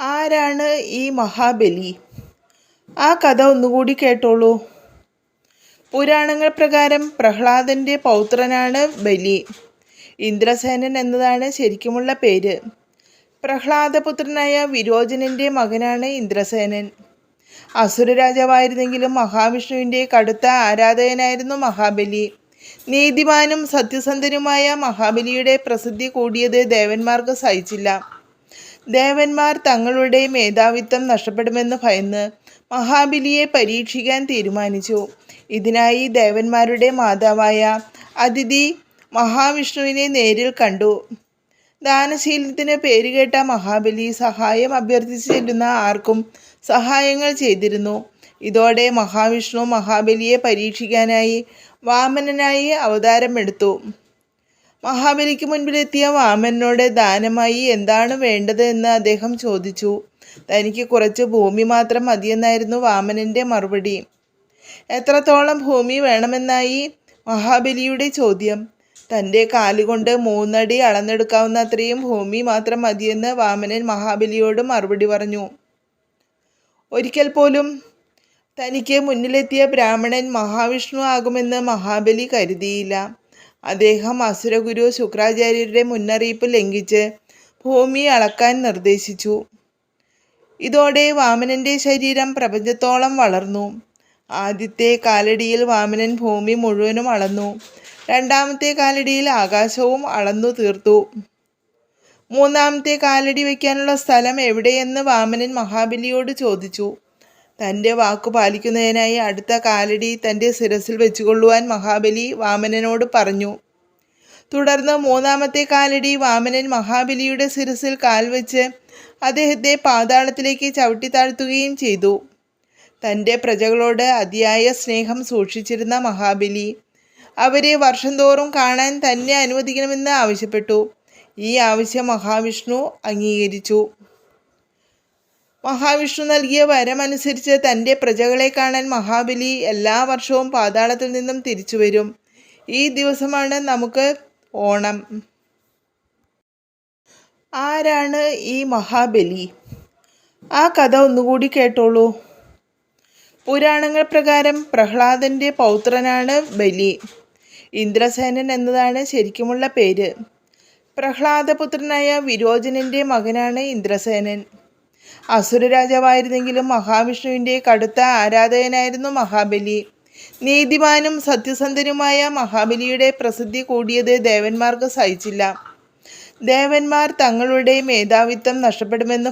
ആരാണ് ഈ മഹാബലി? ആ കഥ ഒന്നുകൂടി കേട്ടോളൂ. പുരാണങ്ങൾ പ്രകാരം പ്രഹ്ലാദന്റെ പൗത്രനാണ് ബലി. ഇന്ദ്രസേനൻ എന്നതാണ് ശരിക്കുമുള്ള പേര്. പ്രഹ്ലാദപുത്രനായ വിരോചനന്റെ മകനാണ് ഇന്ദ്രസേനൻ. അസുര രാജാവായിരുന്നെങ്കിലും മഹാവിഷ്ണുവിന്റെ കടുത്ത ആരാധകനായിരുന്നു മഹാബലി. നീതിമാനും സത്യസന്ധനുമായ മഹാബലിയുടെ പ്രസിദ്ധി കൂടിയത് ദേവന്മാർക്ക് സഹിച്ചില്ല. ദേവന്മാർ തങ്ങളുടെ മേധാവിത്വം നഷ്ടപ്പെടുമെന്ന് ഭയന്ന് മഹാബലിയെ പരീക്ഷിക്കാൻ തീരുമാനിച്ചു. ഇതിനായി ദേവന്മാരുടെ മാതാവായ അതിഥി മഹാവിഷ്ണുവിനെ നേരിൽ കണ്ടു. ദാനശീലത്തിന് പേരുകേട്ട മഹാബലി സഹായം അഭ്യർത്ഥിച്ചു ചെല്ലുന്ന ആർക്കും സഹായങ്ങൾ ചെയ്തിരുന്നു. ഇതോടെ മഹാവിഷ്ണു മഹാബലിയെ പരീക്ഷിക്കാനായി വാമനനായി അവതാരമെടുത്തു. മഹാബലിക്ക് മുൻപിലെത്തിയ വാമനോട് ദാനമായി എന്താണ് വേണ്ടത് എന്ന് അദ്ദേഹം ചോദിച്ചു. തനിക്ക് കുറച്ച് ഭൂമി മാത്രം മതിയെന്നായിരുന്നു വാമനന്റെ മറുപടി. എത്രത്തോളം ഭൂമി വേണമെന്നായി? മഹാബലിയുടെ ചോദ്യം. തന്റെ കാലുകൊണ്ട് മൂന്നടി അളന്നെടുക്കാവുന്ന അത്രയും ഭൂമി മാത്രം മതിയെന്ന് വാമനൻ മഹാബലിയോട് മറുപടി പറഞ്ഞു. ഒരിക്കൽ പോലും തനിക്ക് മുന്നിലെത്തിയ ബ്രാഹ്മണൻ മഹാവിഷ്ണു ആകുമെന്ന് മഹാബലി കരുതിയില്ല. അദ്ദേഹം അസുരഗുരു ശുക്രാചാര്യരുടെ മുന്നറിയിപ്പ് ലംഘിച്ച് ഭൂമി അളക്കാൻ നിർദ്ദേശിച്ചു. ഇതോടെ വാമനന്റെ ശരീരം പ്രപഞ്ചത്തോളം വളർന്നു. ആദ്യത്തെ കാലടിയിൽ വാമനൻ ഭൂമി മുഴുവനും അളന്നു. രണ്ടാമത്തെ കാലടിയിൽ ആകാശവും അളന്നു തീർത്തു. മൂന്നാമത്തെ കാലടി വയ്ക്കാനുള്ള സ്ഥലം എവിടെയെന്ന് വാമനൻ മഹാബലിയോട് ചോദിച്ചു. തന്റെ വാക്കു പാലിക്കുന്നതിനായി അടുത്ത കാലടി തന്റെ ശിരസിൽ വെച്ചുകൊള്ളുവാൻ മഹാബലി വാമനനോട് പറഞ്ഞു. തുടർന്ന് മൂന്നാമത്തെ കാലടി വാമനൻ മഹാബലിയുടെ ശിരസിൽ കാൽ വെച്ച് അദ്ദേഹത്തെ പാതാളത്തിലേക്ക് ചവിട്ടി താഴ്ത്തുകയും ചെയ്തു. തന്റെ പ്രജകളോട് അതിയായ സ്നേഹം സൂക്ഷിച്ചിരുന്ന മഹാബലി അവരെ വർഷം തോറും കാണാൻ തന്നെ അനുവദിക്കണമെന്ന് ആവശ്യപ്പെട്ടു. ഈ ആവശ്യം മഹാവിഷ്ണു അംഗീകരിച്ചു. മഹാവിഷ്ണു നൽകിയ വരമനുസരിച്ച് തന്റെ പ്രജകളെ കാണാൻ മഹാബലി എല്ലാ വർഷവും പാതാളത്തിൽ നിന്നും തിരിച്ചു വരും. ഈ ദിവസമാണ് നമുക്ക് ഓണം. ആരാണ് ഈ മഹാബലി? ആ കഥ ഒന്നുകൂടി കേട്ടോളൂ. പുരാണങ്ങൾ പ്രകാരം പ്രഹ്ലാദന്റെ പൗത്രനാണ് ബലി. ഇന്ദ്രസേനൻ എന്നതാണ് ശരിക്കുമുള്ള പേര്. പ്രഹ്ലാദപുത്രനായ വിരോചനന്റെ മകനാണ് ഇന്ദ്രസേനൻ. അസുര രാജാവായിരുന്നെങ്കിലും മഹാവിഷ്ണുവിന്റെ കടുത്ത ആരാധകനായിരുന്നു മഹാബലി. നീതിമാനും സത്യസന്ധനുമായ മഹാബലിയുടെ പ്രസിദ്ധി കൂടിയത് ദേവന്മാർക്ക് സഹിച്ചില്ല. ദേവന്മാർ തങ്ങളുടെ മേധാവിത്വം നഷ്ടപ്പെടുമെന്ന്